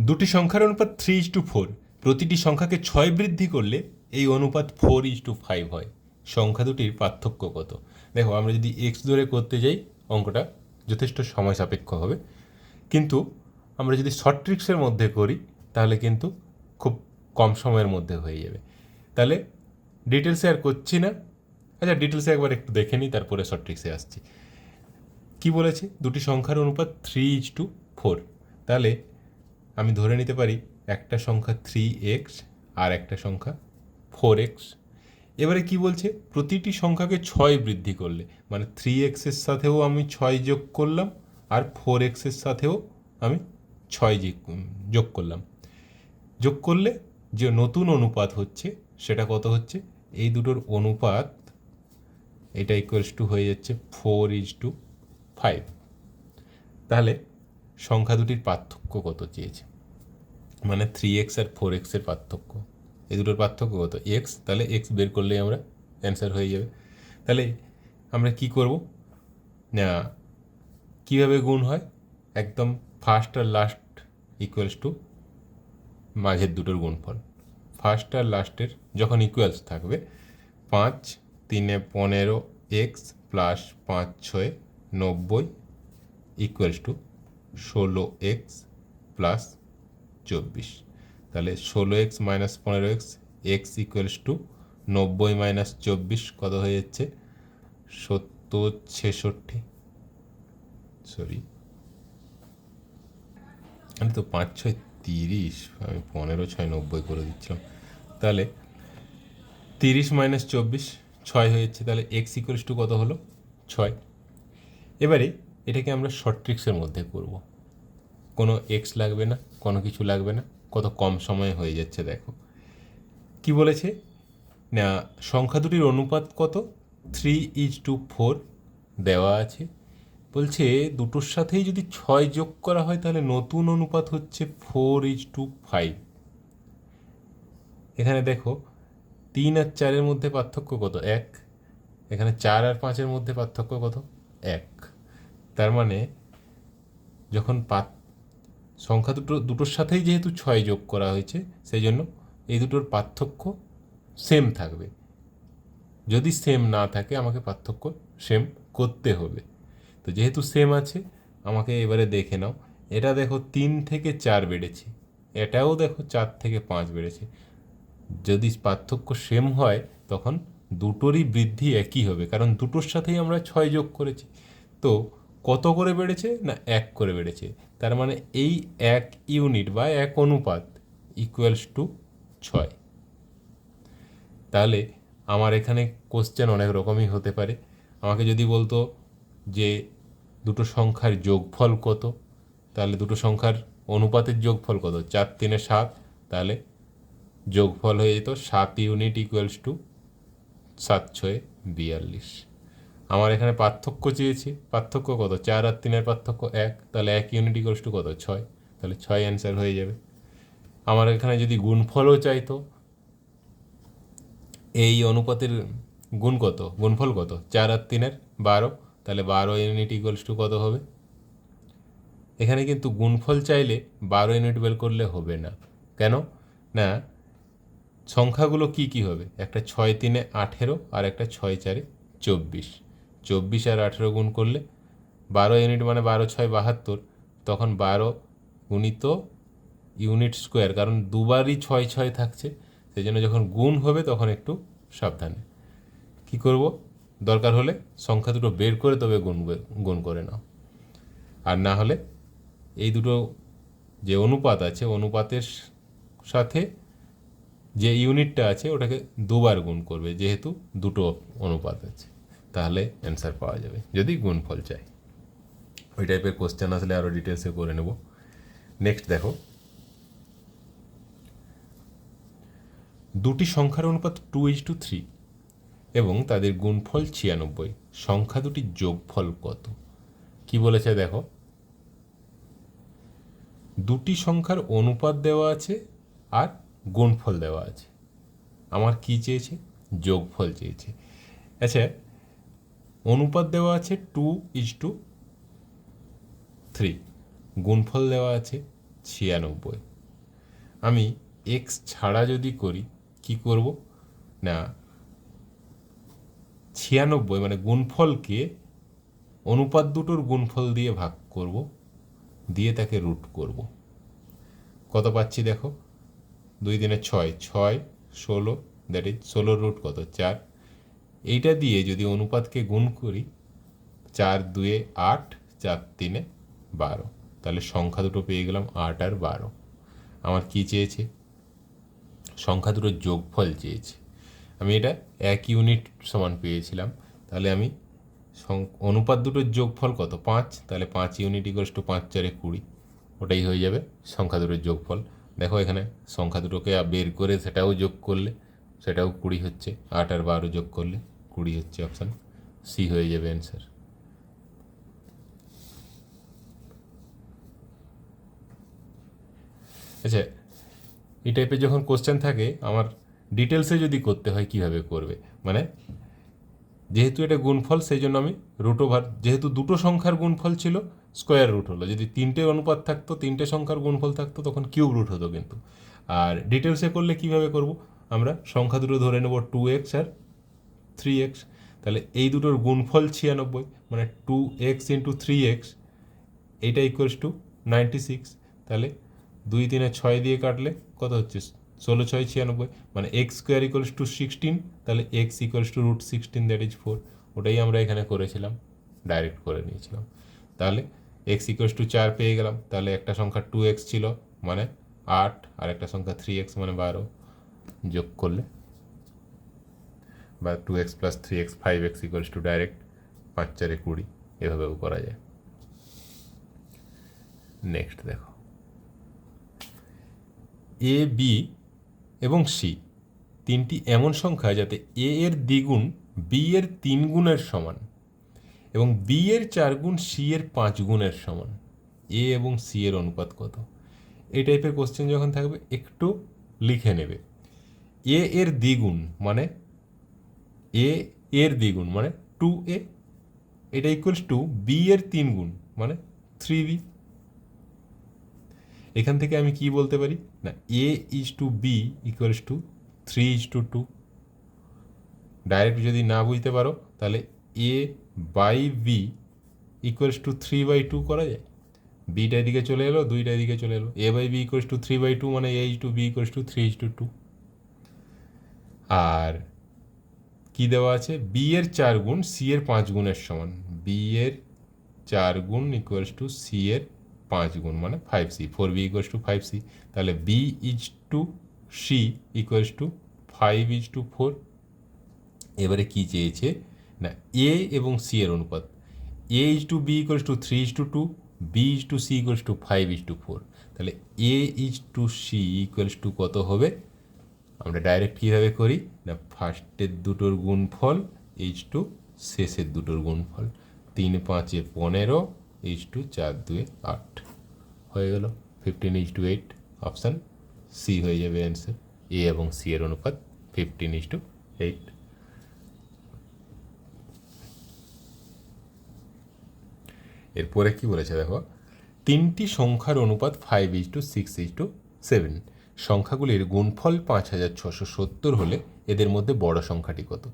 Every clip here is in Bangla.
দুটি সংখ্যার অনুপাত থ্রি ইজ টু ফোর প্রতিটি সংখ্যাকে ছয় বৃদ্ধি করলে এই অনুপাত ফোর ইজ টু ফাইভ হয়। সংখ্যা দুটির পার্থক্য কত? দেখো, আমরা যদি এক্স ধরে করতে যাই, অঙ্কটা যথেষ্ট সময় সাপেক্ষ হবে। কিন্তু আমরা যদি শর্ট ট্রিক্সের মধ্যে করি, তাহলে কিন্তু খুব কম সময়ের মধ্যে হয়ে যাবে। তাহলে ডিটেলসে আর করছি না। আচ্ছা ডিটেলসে একবার একটু দেখে নিই, তারপরে শর্ট ট্রিক্সে আসছি। কি বলেছে? দুটি সংখ্যার অনুপাত থ্রি ইজ টু ফোর তাহলে আমি ধরে নিতে পারি একটা সংখ্যা থ্রি এক্স আর একটা সংখ্যা ফোর এক্স এবারে কি বলছে? প্রতিটি সংখ্যাকে ছয় বৃদ্ধি করলে মানে থ্রি এক্সের সাথেও আমি ছয় যোগ করলাম আর ফোর এক্সের সাথেও আমি ছয় যোগ- করলাম। যোগ করলে যে নতুন অনুপাত হচ্ছে, সেটা কত হচ্ছে? এই দুটোর অনুপাত, এটা ইকুয়ালস টু হয়ে যাচ্ছে ফোর ইজ টু ফাইভ তাহলে সংখ্যা দুটির পার্থক্য কত চেয়েছে? মানে থ্রি এক্স আর ফোর এক্সের পার্থক্য। এই দুটোর পার্থক্য কত? এক্স তাহলে এক্স বের করলেই আমরা অ্যান্সার হয়ে যাবে। তাহলে আমরা কি করব? না, কীভাবে গুণ হয়? একদম ফার্স্ট আর লাস্ট ইকুয়ালস টু মাঝের দুটোর গুণফল। ফার্স্ট আর লাস্টের যখন ইকুয়ালস থাকবে, পাঁচ তিনে পনেরো এক্স প্লাস পাঁচ ছয় নব্বই ইকুয়ালস টু ষোলো এক্স প্লাস চব্বিশ। তাহলে ষোলো এক্স মাইনাস পনেরো এক্স এক্স ইকুয়ালস টু নব্বই মাইনাস চব্বিশ কত হয়ে যাচ্ছে? সত্তর ছেষট্টি। সরি আমি তো পাঁচ, ছয়, তিরিশ, আমি পনেরো, ছয়, নব্বই করে দিচ্ছিলাম। তাহলে তিরিশ মাইনাস চব্বিশ, ছয় হয়েছে তাহলে এক্স ইকুয়ালস টু কত হলো? ছয়। এবারে এটাকে আমরা শর্ট ট্রিক্সের মধ্যে করব। কোনো এক্স লাগবে না, কোনো কিছু লাগবে না, কত কম সময়ে হয়ে যাচ্ছে দেখো। কি বলেছে? না, সংখ্যা দুটির অনুপাত কত? থ্রি ইজ টু ফোর দেওয়া আছে। বলছে দুটোর সাথেই যদি ছয় যোগ করা হয় তাহলে নতুন অনুপাত হচ্ছে ফোর ইজ টু ফাইভ এখানে দেখো, তিন আর চারের মধ্যে পার্থক্য কত? এক। এখানে চার আর পাঁচের মধ্যে পার্থক্য কত? এক। তার মানে যখন পাত সংখ্যা দুটো, দুটোর সাথেই যেহেতু ছয় যোগ করা হয়েছে, সেই জন্য এই দুটোর পার্থক্য সেম থাকবে। যদি সেম না থাকে, আমাকে পার্থক্য সেম করতে হবে। তো যেহেতু সেম আছে, আমাকে এবারে দেখে নাও। এটা দেখো তিন থেকে চার বেড়েছে। এটাও দেখো চার থেকে পাঁচ বেড়েছে। যদি পার্থক্য সেম হয়, তখন দুটোরই বৃদ্ধি একই হবে, কারণ দুটোর সাথেই আমরা ছয় যোগ করেছি। তো কত করে বেড়েছে? না, এক করে বেড়েছে। তার মানে এই এক ইউনিট বা এক অনুপাত ইকুয়ালস টু ছয়। তাহলে আমার এখানে কোশ্চেন অনেক রকমই হতে পারে। আমাকে যদি বলতো যে দুটো সংখ্যার যোগফল কত, তাহলে দুটো সংখ্যার অনুপাতের যোগফল কত? চার তিনে সাত, তাহলে যোগফল হয়ে যেত সাত ইউনিট ইকুয়ালস টু সাত ছয় বিয়াল্লিশ। আমার এখানে পার্থক্য চেয়েছে। পার্থক্য কত? চার আর তিনের পার্থক্য এক। তাহলে এক ইউনিট ইকুয়ালস টু কত? ছয়। তাহলে ছয় অ্যান্সার হয়ে যাবে। আমার এখানে যদি গুণফলও চাইতো, এই অনুপাতের গুণ কত? গুণফল কত? চার আর তিনের বারো। তাহলে বারো ইউনিট ইকুয়ালস টু কত হবে? এখানে কিন্তু গুণফল চাইলে বারো ইউনিট বের করলে হবে না। কেন? না, সংখ্যাগুলো কি কি হবে? একটা ছয় তিনে আঠেরো আর একটা ছয় চারে চব্বিশ। চব্বিশ আর আঠেরো গুণ করলে বারো ইউনিট মানে বারো ছয় বাহাত্তর, তখন বারো গুণিত ইউনিট স্কোয়ার কারণ দুবারই ছয় ছয় থাকছে সেই জন্য যখন গুণ হবে তখন একটু সাবধানে। কি করব? দরকার হলে সংখ্যা দুটো বের করে তবে গুণ গুণ করে নাও। আর না হলে এই দুটো যে অনুপাত আছে, অনুপাতের সাথে যে ইউনিটটা আছে, ওটাকে দুবার গুণ করবে, যেহেতু দুটো অনুপাত আছে। তাহলে অ্যান্সার পাওয়া যাবে। যদি গুণফল চাই। ওই টাইপের কোশ্চেন আসলে আরও ডিটেলসে করে নেব। নেক্সট দেখো। দুটি সংখ্যার অনুপাত টু ইজ টু থ্রি এবং তাদের গুণফল ছিয়ানব্বই। সংখ্যা দুটির যোগফল কত? কি বলেছে দেখো। দুটি সংখ্যার অনুপাত দেওয়া আছে আর গুণফল দেওয়া আছে। আমার কি চেয়েছে? যোগফল চেয়েছে। আচ্ছা অনুপাত দেওয়া আছে টু ইজ টু থ্রি গুণফল দেওয়া আছে ছিয়ানব্বই। আমি এক্স ছাড়া যদি করি, কি করব? না, ছিয়ানব্বই মানে গুণফলকে অনুপাত দুটোর গুণফল দিয়ে ভাগ করব, দিয়ে তাকে রুট করব। কত পাচ্ছি দেখো? দুই দিনে ছয় ছয়, ষোলো দ্যাট ইজ ষোলোর রুট কত? চার। এইটা দিয়ে যদি অনুপাতকে গুণ করি চার দুয়ে আট, চার তিনে বারো। তাহলে সংখ্যা দুটো পেয়ে গেলাম আট আর বারো। আমার কি চেয়েছে? সংখ্যা দুটোর যোগফল চেয়েছে। আমি এটা এক ইউনিট সমান পেয়েছিলাম। তাহলে আমি অনুপাত দুটোর যোগফল কত? পাঁচ। তাহলে পাঁচ ইউনিট ইকোয়ালস টু পাঁচ চারে কুড়ি। ওটাই হয়ে যাবে সংখ্যা দুটোর যোগফল। দেখো এখানে সংখ্যা দুটোকে বের করে সেটাও যোগ করলে, সেটাও কুড়ি হচ্ছে, আট আর বারো যোগ করলে। কুড়ি হচ্ছে অপশান সি হয়ে যাবে অ্যান্সার আচ্ছা এই টাইপের যখন কোশ্চেন থাকে, আমার ডিটেলসে যদি করতে হয়, কীভাবে করবে? মানে যেহেতু এটা গুণফল, সেই জন্য আমি রুট ওভার যেহেতু দুটো সংখ্যার গুণফল ছিল স্কোয়ার রুট হলো। যদি তিনটে অনুপাত থাকতো, তিনটে সংখ্যার গুণফল থাকতো, তখন কিউব রুট হতো কিন্তু। আর ডিটেলসে করলে কীভাবে করব? আমরা সংখ্যা দুটো ধরে নেব টু এক্স আর থ্রি এক্স তাহলে এই দুটোর গুণফল ছিয়ানব্বই মানে two x into three x এইটা ইকুয়ালস টু নাইনটি সিক্স তাহলে দুই তিনে ছয় দিয়ে কাটলে কত হচ্ছে? ষোলো ছয় ছিয়ানব্বই মানে x square equals to sixteen তাহলে x equals to root sixteen that is four ওটাই আমরা এখানে করেছিলাম ডাইরেক্ট করে নিয়েছিলাম। তাহলে এক্স ইকুয়ালস টু চার পেয়ে গেলাম, তাহলে একটা সংখ্যা টু এক্স ছিল মানে আট, আর একটা সংখ্যা থ্রি এক্স মানে বারো, যোগ করলে বা two x plus three x five x equals to direct পাঁচ চারে কুড়ি, এভাবেও করা যায়। নেক্সট দেখো। এ বি এবং সি তিনটি এমন সংখ্যা যাতে এ এর দ্বিগুণ বি এর তিন গুণের সমান এবং বি এর চার গুণ সি এর পাঁচ গুণের সমান। এ এবং সি এর অনুপাত কত? এই টাইপের কোশ্চেন যখন থাকবে, একটু লিখে নেবে। এ এর দ্বিগুণ মানে এ এর দ্বিগুণ মানে টু এ এটা ইকুয়ালস টু বি এর তিন গুণ মানে থ্রি বি এখান থেকে আমি কি বলতে পারি? না A is to B equals to three is to two direct যদি না বুঝতে পারো, তাহলে A by B equals to three by two করা যায়। বিটা এদিকে চলে এলো দুইটা এদিকে চলে এলো। A by B equals to three by two মানে A is to B equals to three is to two আর কি দেওয়া আছে? বি এর চার গুণ সি এর পাঁচ গুণের সমান। বি এর চার গুণ ইকুয়ালস টু সি এর পাঁচ গুণ মানে five C four B equals to five C তাহলে B is to C equals to five is to four এবারে কি চেয়েছে? না এ এবং সি এর অনুপাত। A is to B equals to three is to two B is to C equals to five is to four তাহলে A is to C equals to কত হবে? আমরা ডাইরেক্ট কীভাবে করি? না ফার্স্টের দুটোর গুণফল এইচ টু শেষের দুটোর গুণফল। তিন, পাঁচে পনেরো এইচ টু চার, দুয়ে আট। হয়ে গেল। Fifteen is to eight option C হয়ে যাবে অ্যান্সার এ এবং সি এর অনুপাত ফিফটিন ইজ টু এইট এরপরে কি বলেছে দেখো? তিনটি সংখ্যার অনুপাত five is to six is to seven সংখ্যাগুলির গুণফল পাঁচ হাজার ছশো সত্তর হলে এদের মধ্যে বড় সংখ্যাটি কত?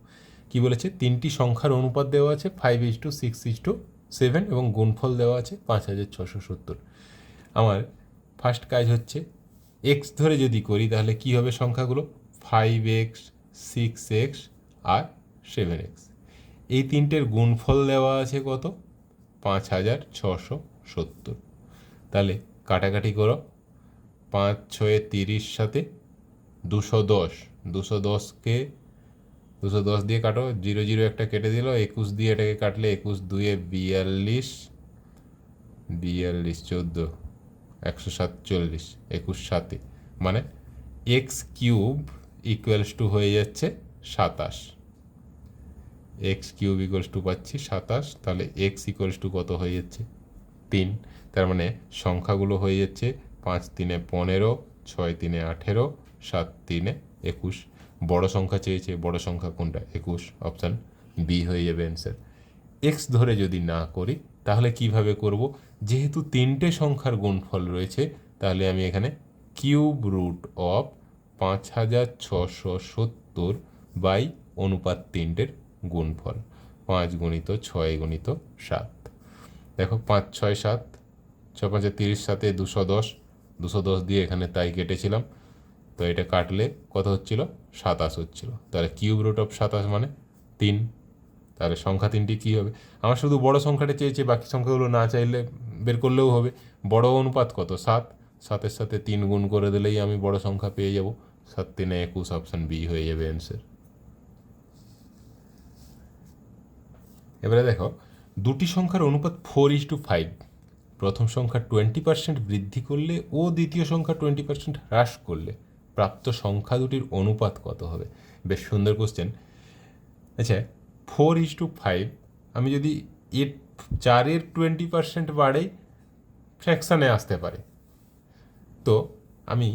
কি বলেছে? তিনটি সংখ্যার অনুপাত দেওয়া আছে five is to six is to seven এবং গুণফল দেওয়া আছে পাঁচ হাজার ছশো সত্তর। আমার ফার্স্ট কাজ হচ্ছে এক্স ধরে যদি করি তাহলে কি হবে সংখ্যাগুলো? ফাইভ এক্স সিক্স এক্স আর সেভেন এক্স এই তিনটের গুণফল দেওয়া আছে কত? পাঁচ হাজার ছশো সত্তর। তাহলে কাটাকাটি করো। পাঁচ, ছয়ে, তিরিশ সাথে দুশো দশ। দুশো দশকে, দুশো দশ দিয়ে কাটো, জিরো জিরো একটা কেটে দিল, একুশ দিয়ে এটাকে কাটলে একুশ দুয়ে বিয়াল্লিশ বিয়াল্লিশ, চোদ্দ, একশো সাতচল্লিশ, একুশ সাতে। মানে এক্স কিউব ইকুয়ালস টু হয়ে যাচ্ছে সাতাশ। এক্স কিউব ইকুয়ালস টু পাচ্ছি সাতাশ, তাহলে এক্স ইকুয়ালস টু কত হয়ে যাচ্ছে তিন। তার মানে সংখ্যাগুলো হয়ে যাচ্ছে পাঁচ তিনে পনেরো, ছয় তিনে আঠেরো, সাত তিনে একুশ। বড় সংখ্যা চেয়েছে, বড় সংখ্যা কোনটা? একুশ। অপশান বি হয়ে যাবে অ্যান্সার এক্স ধরে যদি না করি, তাহলে কীভাবে করব? যেহেতু তিনটে সংখ্যার গুণফল রয়েছে, তাহলে আমি এখানে কিউব রুট অফ পাঁচ হাজার ছশো সত্তর বাই অনুপাত তিনটের গুণফল। পাঁচ গুণিত ছয় গুণিত সাত। দেখো, পাঁচ, ছয়, সাত ছ পাঁচে তিরিশ, সাতে দুশো দশ দুশো দশ দিয়ে এখানে তাই কেটেছিলাম। তো এটা কাটলে কত হচ্ছিল? সাতাশ হচ্ছিল। তাহলে কিউব রুট অফ সাতাশ মানে তিন। তাহলে সংখ্যা তিনটি কী হবে? আমার শুধু বড় সংখ্যাটা চেয়েছে, বাকি সংখ্যাগুলো না চাইলে বের করলেও হবে। বড় অনুপাত কত? সাত। সাতের সাথে তিন গুণ করে দিলেই আমি বড় সংখ্যা পেয়ে যাব। সাত তিনে একুশ, অপশান বি হয়ে যাবে অ্যান্সার এবারে দেখো, দুটি সংখ্যার অনুপাত ফোর ইস টু ফাইভ প্রথম সংখ্যা টোয়েন্টি পার্সেন্ট বৃদ্ধি করলে ও দ্বিতীয় সংখ্যা টোয়েন্টি পার্সেন্ট হ্রাস করলে প্রাপ্ত সংখ্যা দুটির অনুপাত কত হবে? বেশ সুন্দর কোশ্চেন আচ্ছা ফোর ইস টু ফাইভ আমি যদি এর চারের টোয়েন্টি পার্সেন্ট বাড়ে ফ্র্যাকশানে আসতে পারে। তো আমি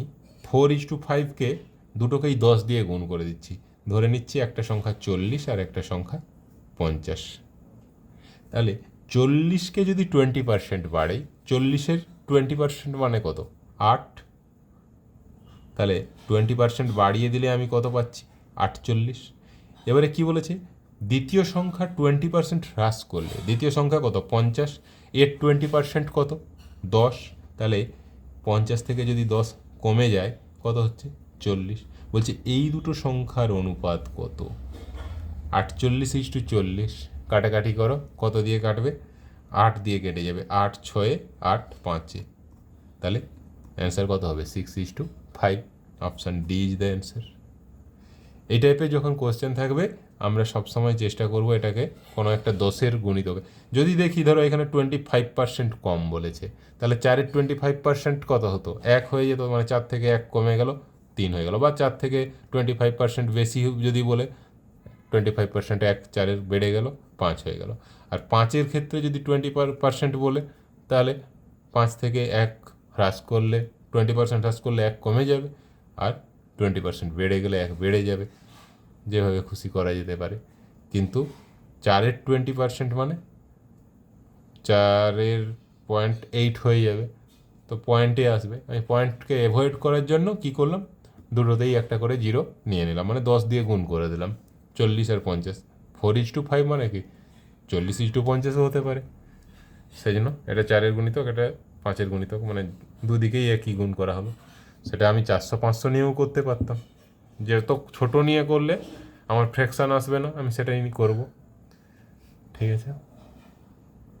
ফোর ইস টু ফাইভকে দুটোকেই দশ দিয়ে গুণ করে দিচ্ছি। ধরে নিচ্ছি একটা সংখ্যা চল্লিশ আর একটা সংখ্যা পঞ্চাশ। তাহলে চল্লিশকে যদি টোয়েন্টি পার্সেন্ট বাড়ে, চল্লিশের টোয়েন্টি পার্সেন্ট মানে কত? আট? তাহলে টোয়েন্টি পার্সেন্ট বাড়িয়ে দিলে আমি কত পাচ্ছি? আটচল্লিশ। এবারে কি বলেছে? দ্বিতীয় সংখ্যা টোয়েন্টি পার্সেন্ট হ্রাস করলে, দ্বিতীয় সংখ্যা কত? পঞ্চাশ। এর টোয়েন্টি পার্সেন্ট কত? দশ। তাহলে পঞ্চাশ থেকে যদি দশ কমে যায়, কত হচ্ছে? চল্লিশ। বলছে এই দুটো সংখ্যার অনুপাত কত? আটচল্লিশ ইস টু চল্লিশ। কাটাকাটি করো, কত দিয়ে কাটবে? আট দিয়ে কেটে যাবে। আট ছয়ে আট পাঁচে। তাহলে অ্যান্সার কত হবে? Six is to five option D is the answer এই টাইপের যখন কোশ্চেন থাকবে, আমরা সবসময় চেষ্টা করব এটাকে কোনো একটা দশের গুণিতকে। যদি দেখি, ধরো এখানে টোয়েন্টি ফাইভ পার্সেন্ট কম বলেছে, তাহলে চারের টোয়েন্টি ফাইভ পার্সেন্ট কত হতো? এক হয়ে যেত মানে চার থেকে এক কমে গেল, তিন হয়ে গেল। বা চার থেকে টোয়েন্টি ফাইভ পার্সেন্ট বেশি যদি বলে টোয়েন্টি ফাইভ পার্সেন্ট এক চারের বেড়ে গেল, পাঁচ হয়ে গেল। আর পাঁচের ক্ষেত্রে যদি টোয়েন্টি পার্সেন্ট বলে, তাহলে পাঁচ থেকে এক হ্রাস করলে টোয়েন্টি পার্সেন্ট হ্রাস করলে এক কমে যাবে, আর টোয়েন্টি পার্সেন্ট বেড়ে গেলে এক বেড়ে যাবে। যেভাবে খুশি করা যেতে পারে। কিন্তু চারের টোয়েন্টি পার্সেন্ট মানে চারের পয়েন্ট এইট হয়ে যাবে। তো পয়েন্টে আসবে। আমি পয়েন্টকে অ্যাভয়েড করার জন্য কি করলাম? দুটোতেই একটা করে জিরো নিয়ে নিলাম। মানে দশ দিয়ে গুণ করে দিলাম। চল্লিশ আর পঞ্চাশ। ফোর ইস টু ফাইভ মানে কি? চল্লিশ ইস টু পঞ্চাশও হতে পারে। সেই জন্য এটা চারের গুণিতক, এটা পাঁচের গুণিতক মানে দুদিকেই একই গুণ করা হলো সেটা আমি চারশো, পাঁচশো নিয়েও করতে পারতাম। যেহেতু ছোটো নিয়ে করলে আমার ফ্র্যাকশান আসবে না, আমি সেটাই করব। ঠিক আছে?